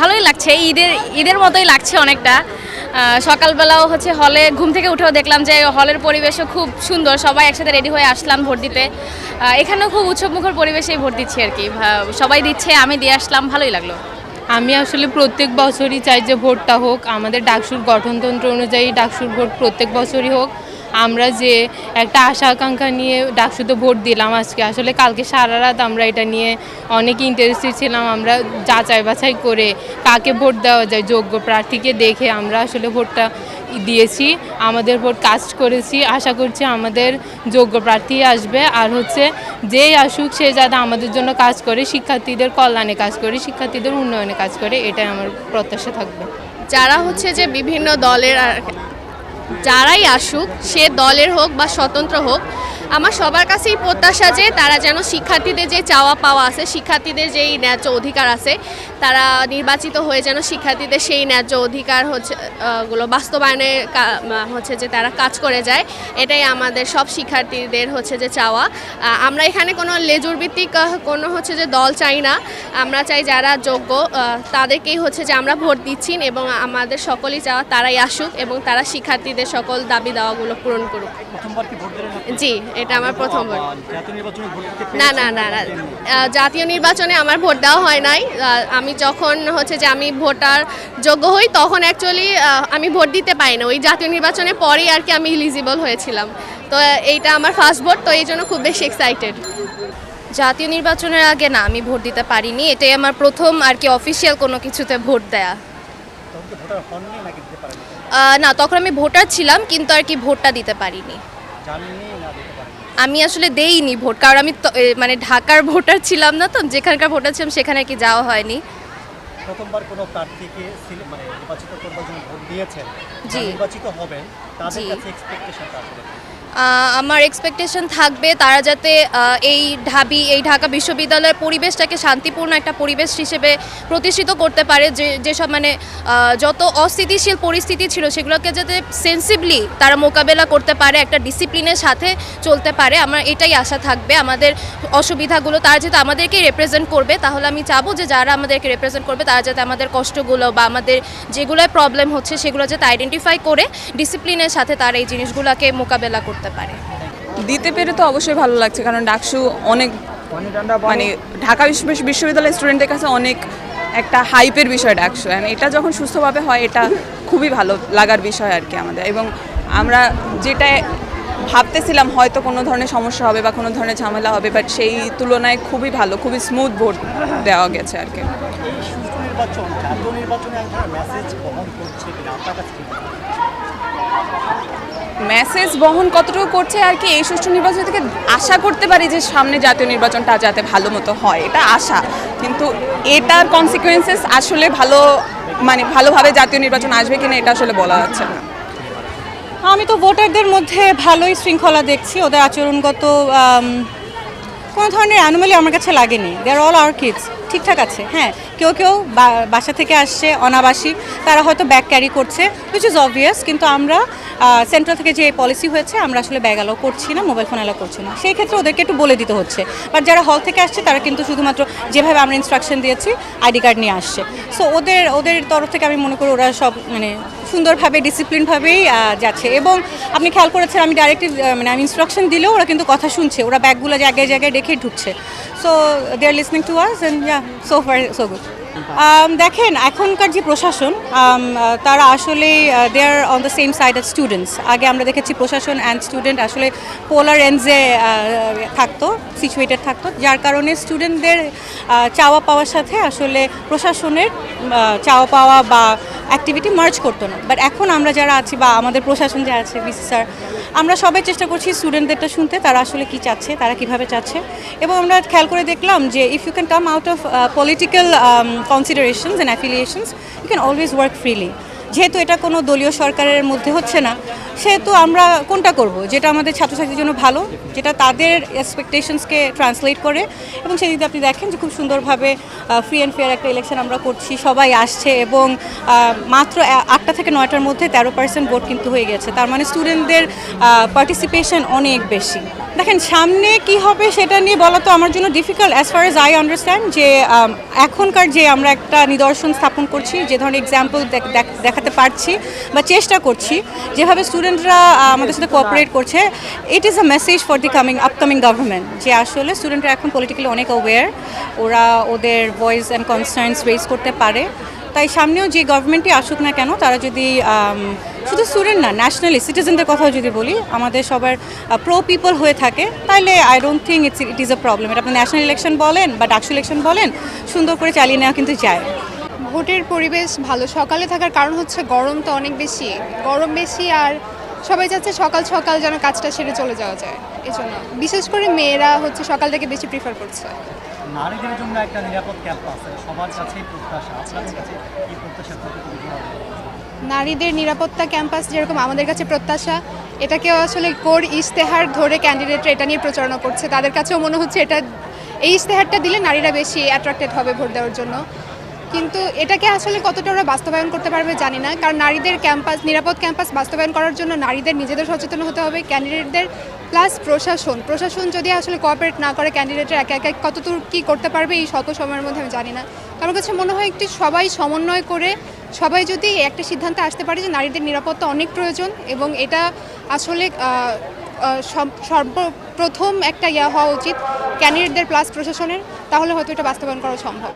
ভালোই লাগছে, ঈদের ঈদের মতোই লাগছে অনেকটা। সকালবেলাও হচ্ছে হলে ঘুম থেকে উঠেও দেখলাম যে হলের পরিবেশও খুব সুন্দর, সবাই একসাথে রেডি হয়ে আসলাম ভোট দিতে। এখানেও খুব উৎসবমুখর পরিবেশেই ভোট দিচ্ছি আর কি। সবাই দিচ্ছে, আমি দিয়ে আসলাম, ভালোই লাগল। আমি আসলে প্রত্যেক বছরই চাই যে ভোটটা হোক। আমাদের ডাকসুর গঠনতন্ত্র অনুযায়ী ডাকসুর ভোট প্রত্যেক বছরই হোক। আমরা যে একটা আশা আকাঙ্ক্ষা নিয়ে ডাকসুতে ভোট দিলাম আজকে, আসলে কালকে সারা রাত আমরা এটা নিয়ে অনেক ইন্টারেস্টেড ছিলাম, আমরা যাচাই বাছাই করে কাকে ভোট দেওয়া যায়, যোগ্য প্রার্থীকে দেখে আমরা আসলে ভোটটা দিয়েছি, আমাদের ভোট কাস্ট করেছি, আশা করছি আমাদের যোগ্য প্রার্থী আসবে, আর হচ্ছে যেই আসুক সে যাতে আমাদের জন্য কাজ করে, শিক্ষার্থীদের কল্যাণে কাজ করে, শিক্ষার্থীদের উন্নয়নে কাজ করে, এটাই আমার প্রত্যাশা থাকবে। যারা হচ্ছে যে বিভিন্ন দলের যারাই আসুক সে দলের হোক বা স্বতন্ত্র হোক আমার সবার কাছেই প্রত্যাশা যে তারা যেন শিক্ষার্থীদের যে চাওয়া পাওয়া আছে, শিক্ষার্থীদের যেই ন্যায্য অধিকার আছে, তারা নির্বাচিত হয়ে যেন শিক্ষার্থীদের সেই ন্যায্য অধিকার হচ্ছে গুলো বাস্তবায়নে হচ্ছে যে তারা কাজ করে যায়, এটাই আমাদের সব শিক্ষার্থীদের হচ্ছে যে চাওয়া। আমরা এখানে কোনো লেজুর ভিত্তিক কোনো হচ্ছে যে দল চাই না। আমরা চাই যারা যোগ্য তাদেরকেই হচ্ছে যে আমরা ভোট দিচ্ছি এবং আমাদের সকলেই চাওয়া তারাই আসুক এবং তারা শিক্ষার্থীদের সকল দাবি দাওয়াগুলো পূরণ করুক। প্রথমবার? জি এটা আমার প্রথম ভোট জাতীয় নির্বাচনে না না না না। জাতীয় নির্বাচনে আমার ভোট দেওয়া হয় নাই। আমি যখন হচ্ছে যে আমি ভোটার যোগ্য হই তখন অ্যাকচুয়ালি আমি ভোট দিতে পারি না। ওই জাতীয় নির্বাচনে পরেই আর কি আমি ইলিজিবল হয়েছিলাম। তো এইটা আমার ফার্স্ট ভোট তো এই জন্য খুব বেশি এক্সাইটেড জাতীয় নির্বাচনের আগে না আমি ভোট দিতে পারিনি। এটাই আমার প্রথম আর কি অফিসিয়াল কোনো কিছুতে ভোট দেয়া। না তখন আমি ভোটার ছিলাম কিন্তু আর কি ভোটটা দিতে পারিনি। আমি আসলে দেইনি ভোট কারণ আমি মানে ঢাকার ভোটার ছিলাম না তো যেখানকার ভোটার ছিলাম সেখানে কি যাওয়া হয়নি। প্রথমবার কোনো প্রার্থীকে মানে নির্বাচিত করবার জন্য ভোট দিয়েছেন। নির্বাচিত হবেন তাদের কাছে এক্সপেকটেশনটা আসলে আমার এক্সপেকটেশন থাকবে তারা যাতে এই ঢাবি, এই ঢাকা বিশ্ববিদ্যালয়ের পরিবেশটাকে শান্তিপূর্ণ একটা পরিবেশ হিসেবে প্রতিষ্ঠিত করতে পারে, যে যেসব মানে যত অস্থিতিশীল পরিস্থিতি ছিল সেগুলোকে যাতে সেন্সিবলি তারা মোকাবেলা করতে পারে, একটা ডিসিপ্লিনের সাথে চলতে পারে, আমার এটাই আশা থাকবে। আমাদের অসুবিধাগুলো তারা যেহেতু আমাদেরকেই রিপ্রেজেন্ট করবে, তাহলে আমি চাবো যে যারা আমাদেরকে রিপ্রেজেন্ট করবে, তারা যাতে আমাদের কষ্টগুলো বা আমাদের যেগুলোয় প্রবলেম হচ্ছে সেগুলো যাতে আইডেন্টিফাই করে ডিসিপ্লিনের সাথে তারা এই জিনিসগুলোকে মোকাবেলা করতে পারে। দিতে পেরে তো অবশ্যই ভালো লাগছে, কারণ ডাকসু অনেক মানে ঢাকা বিশ্ব- বিশ্ববিদ্যালয়ের স্টুডেন্টদের কাছে অনেক একটা হাইপের বিষয় ডাকসু। And এটা যখন সুস্থভাবে হয়, এটা খুবই ভালো লাগার বিষয় আর কি আমাদের। এবং আমরা যেটা ভাবতেছিলাম, হয়তো কোনো ধরনের সমস্যা হবে বা কোনো ধরনের ঝামেলা হবে বাট সেই তুলনায় খুবই ভালো, খুবই স্মুথ ভোট দেওয়া গেছে আর কি এই সুষ্ঠু নির্বাচন জাতীয় নির্বাচনে এক ধরনের মেসেজ বহন কতটুকু করছে আর কি এই সুষ্ঠু নির্বাচন থেকে আশা করতে পারি যে সামনে জাতীয় নির্বাচনটা যাতে ভালো মতো হয়, এটা আশা। কিন্তু এটার কনসিকুয়েন্সেস আসলে ভালো মানে ভালোভাবে জাতীয় নির্বাচন আসবে কিনা এটা আসলে বলা যাচ্ছে না। আমি তো ভোটারদের মধ্যে ভালোই শৃঙ্খলা দেখছি, ওদের আচরণগত কোনো ধরনের অ্যানোমালি আমার কাছে লাগেনি। দেয়ার অল আওয়ার কিডস ঠিকঠাক আছে হ্যাঁ। কেউ কেউ বাসা থেকে আসছে অনাবাসিক তারা হয়তো ব্যাগ ক্যারি করছে উইচ ইজ অবভিয়াস কিন্তু আমরা সেন্ট্রাল থেকে যে পলিসি হয়েছে, আমরা আসলে ব্যাগ অ্যালাউ করছি না মোবাইল ফোন অ্যালাউ করছি না। সেই ক্ষেত্রে ওদেরকে একটু বলে দিতে হচ্ছে। বাট যারা হল থেকে আসছে, তারা কিন্তু শুধুমাত্র যেভাবে আমরা ইনস্ট্রাকশন দিয়েছি আইডি কার্ড নিয়ে আসছে। সো ওদের ওদের তরফ থেকে আমি মনে করি ওরা সব মানে সুন্দরভাবে ডিসিপ্লিনভাবেই যাচ্ছে। এবং আপনি খেয়াল করেছেন, আমি ডাইরেক্টলি মানে আমি ইনস্ট্রাকশন দিলেও ওরা কিন্তু কথা শুনছে। ওরা ব্যাগগুলো জায়গায় জায়গায় রেখে ঢুকছে। So they are listening to us, and yeah, so far so good. দেখেন এখনকার যে প্রশাসন um, তারা আসলে they are on the same side of students আগে আমরা দেখেছি প্রশাসন অ্যান্ড স্টুডেন্ট আসলে পোলার এন্ডসে থাকতো সিচুয়েটেড থাকতো। যার কারণে স্টুডেন্টদের চাওয়া পাওয়ার সাথে আসলে প্রশাসনের চাওয়া পাওয়া বা অ্যাক্টিভিটি মার্চ করতো না। বাট এখন আমরা যারা আছি বা আমাদের প্রশাসন যে আছে বিসি স্যার আমরা সবাই চেষ্টা করছি স্টুডেন্টদেরটা শুনতে তারা আসলে কি চাচ্ছে তারা কীভাবে চাচ্ছে। এবং আমরা খেয়াল করে দেখলাম যে if you can come out of political considerations and affiliations you can always work freely যেহেতু এটা কোনো দলীয় সরকারের মধ্যে হচ্ছে না সেহেতু আমরা কোনটা করব? যেটা আমাদের ছাত্রছাত্রীর জন্য ভালো, যেটা তাদের এক্সপেকটেশনসকে ট্রান্সলেট করে। এবং সেদিকে আপনি দেখেন যে খুব সুন্দরভাবে ফ্রি অ্যান্ড ফেয়ার একটা ইলেকশন আমরা করছি। সবাই আসছে এবং মাত্র আটটা থেকে নয়টার মধ্যে তেরো পার্সেন্ট ভোট কিন্তু হয়ে গেছে। তার মানে স্টুডেন্টদের পার্টিসিপেশন অনেক বেশি। দেখেন, সামনে কি হবে সেটা নিয়ে বলা তো আমার জন্য difficult as far as I understand যে এখনকার যে আমরা একটা নিদর্শন স্থাপন করছি, যে ধরনের এক্সাম্পল দেখাতে পারছি বা চেষ্টা করছি, যেভাবে স্টুডেন্টরা আমাদের সাথে কোঅপারেট করছে। It is a message for the coming upcoming government যে আসলে স্টুডেন্টরা এখন পলিটিক্যালি অনেক অ্যাওয়্যার ওরা ওদের ভয়েস অ্যান্ড কনসার্নস রেজ করতে পারে। তাই সামনেও যে গভর্নমেন্টই আসুক না কেন, তারা যদি শুধু স্টুডেন্ট না ন্যাশনালি সিটিজেনদের কথাও যদি বলি, আমাদের সবার প্রো পিপল হয়ে থাকে তাহলে I don't think it's it is a problem এটা আপনি ন্যাশনাল ইলেকশন বলেন বা ডাকসু ইলেকশন বলেন, সুন্দর করে চালিয়ে নেওয়া কিন্তু যায়। ভোটের পরিবেশ ভালো, সকালে থাকার কারণ হচ্ছে গরম তো অনেক বেশি। গরম বেশি আর সবাই চাচ্ছে সকাল সকাল যেন কাজটা সেরে চলে যাওয়া যায়। এই জন্য বিশেষ করে মেয়েরা হচ্ছে সকাল থেকে বেশি প্রিফার করছে। নারীদের জন্য একটা নিরাপদ ক্যাম্পাস সবার কাছেই প্রত্যাশা। আপনাদের কাছে কি প্রত্যাশা নারীদের নিরাপত্তা ক্যাম্পাস যেরকম আমাদের কাছে প্রত্যাশা এটাকেও আসলে কোর ইশতেহার ধরে ক্যান্ডিডেটরা এটা নিয়ে প্রচারণা করছে। তাদের কাছেও মনে হচ্ছে এটা এই ইশতেহারটা দিলে নারীরা বেশি অ্যাট্রাক্টেড হবে ভোট দেওয়ার জন্য। কিন্তু এটাকে আসলে কতটা ওরা বাস্তবায়ন করতে পারবে জানি না। কারণ নারীদের ক্যাম্পাস, নিরাপদ ক্যাম্পাস বাস্তবায়ন করার জন্য নারীদের নিজেদের সচেতন হতে হবে, ক্যান্ডিডেটদের প্লাস প্রশাসন। প্রশাসন যদি আসলে কোঅপারেট না করে ক্যান্ডিডেটরা একা একা কতদূর কী করতে পারবে এই শত সময়ের মধ্যে আমি জানি না। আমার কাছে মনে হয় একটি সবাই সমন্বয় করে সবাই যদি একটা সিদ্ধান্তে আসতে পারে যে নারীদের নিরাপত্তা অনেক প্রয়োজন এবং এটা আসলে সর্বপ্রথম একটা ইয়া হওয়া উচিত ক্যান্ডিডেটদের প্লাস প্রশাসনের, তাহলে হয়তো এটা বাস্তবায়ন করা সম্ভব।